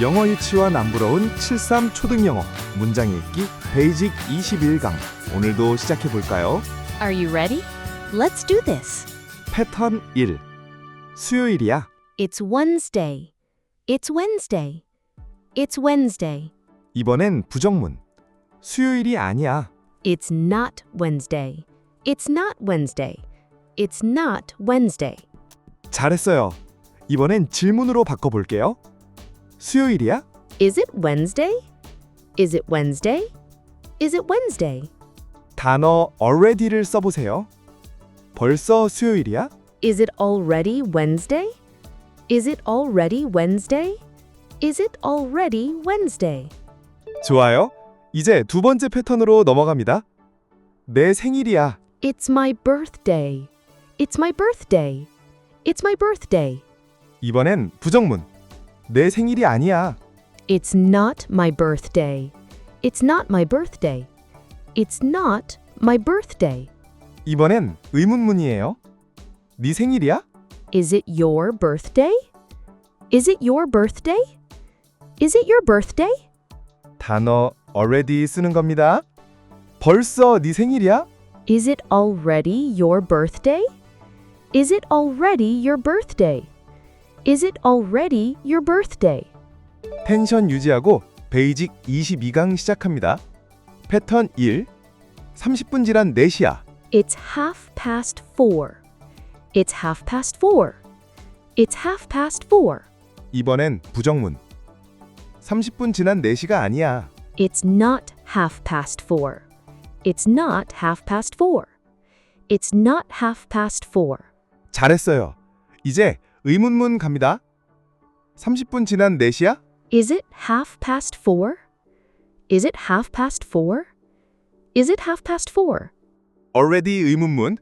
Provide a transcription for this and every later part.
영어 유치원 안 부러운 73 초등영어 문장 읽기 베이직 21강 오늘도 시작해 볼까요? Are you ready? Let's do this. 패턴 1 수요일이야. It's Wednesday. It's Wednesday. It's Wednesday. 이번엔 부정문. 수요일이 아니야. It's not Wednesday. It's not Wednesday. It's not Wednesday. 잘했어요. 이번엔 질문으로 바꿔 볼게요. 수요일이야? Is it Wednesday? Is it Wednesday? Is it Wednesday? 단어 already를 써 보세요. 벌써 수요일이야? Is it already Wednesday? Is it already Wednesday? Is it already Wednesday? 좋아요. 이제 두 번째 패턴으로 넘어갑니다. 내 생일이야. It's my birthday. It's my birthday. It's my birthday. 이번엔 부정문. 내 생일이 아니야. It's not my birthday. It's not my birthday. It's not my birthday. 이번엔 의문문이에요. 네 생일이야? Is it your birthday? Is it your birthday? Is it your birthday? 단어 already 쓰는 겁니다. 벌써 네 생일이야? Is it already your birthday? Is it already your birthday? Is it already your birthday? 텐션 유지하고 베이직 22강 시작합니다. 패턴 1. 30분 지난 4시야. It's half past four. It's half past four. It's half past four. 이번엔 부정문. 30분 지난 4시가 아니야. It's not half past four. It's not half past four. It's not half past four. 잘했어요. 이제 의문문 갑니다. 30분 지난 4시야? Is it half past four? Is it half past four? Is it half past four? already 의문문.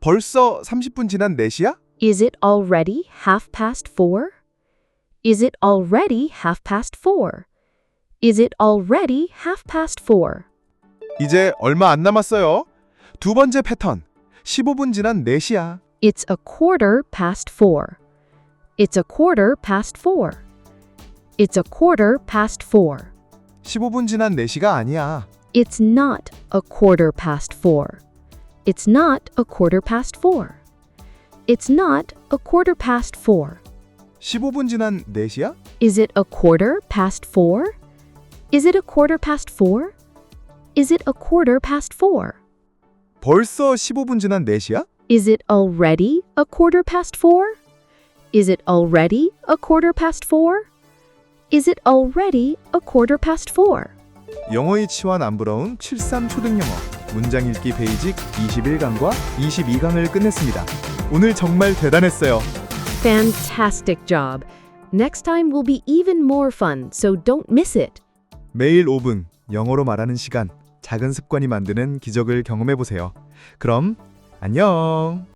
벌써 30분 지난 4시야? Is it already half past four? Is it already half past four? Is it already half past four? 이제 얼마 안 남았어요. 두 번째 패턴. 15분 지난 4시야. It's a quarter past four. It's a quarter past four. It's a quarter past four. 15분 지난 4시가 아니야. It's not a quarter past four. It's not a quarter past four. It's not a quarter past four. 15분 지난 4시야? Is it a quarter past four? Is it a quarter past four? Is it a quarter past four? 벌써 15분 지난 4시야? Is it already a quarter past four? Is it already a quarter past four? Is it already a quarter past four? 영어 유치원 안 부러운 73 초등영어 문장 읽기 베이직 21강과 22강을 끝냈습니다. 오늘 정말 대단했어요. Fantastic job. Next time will be even more fun, so don't miss it. 매일 5분 영어로 말하는 시간 작은 습관이 만드는 기적을 경험해 보세요. 그럼 안녕.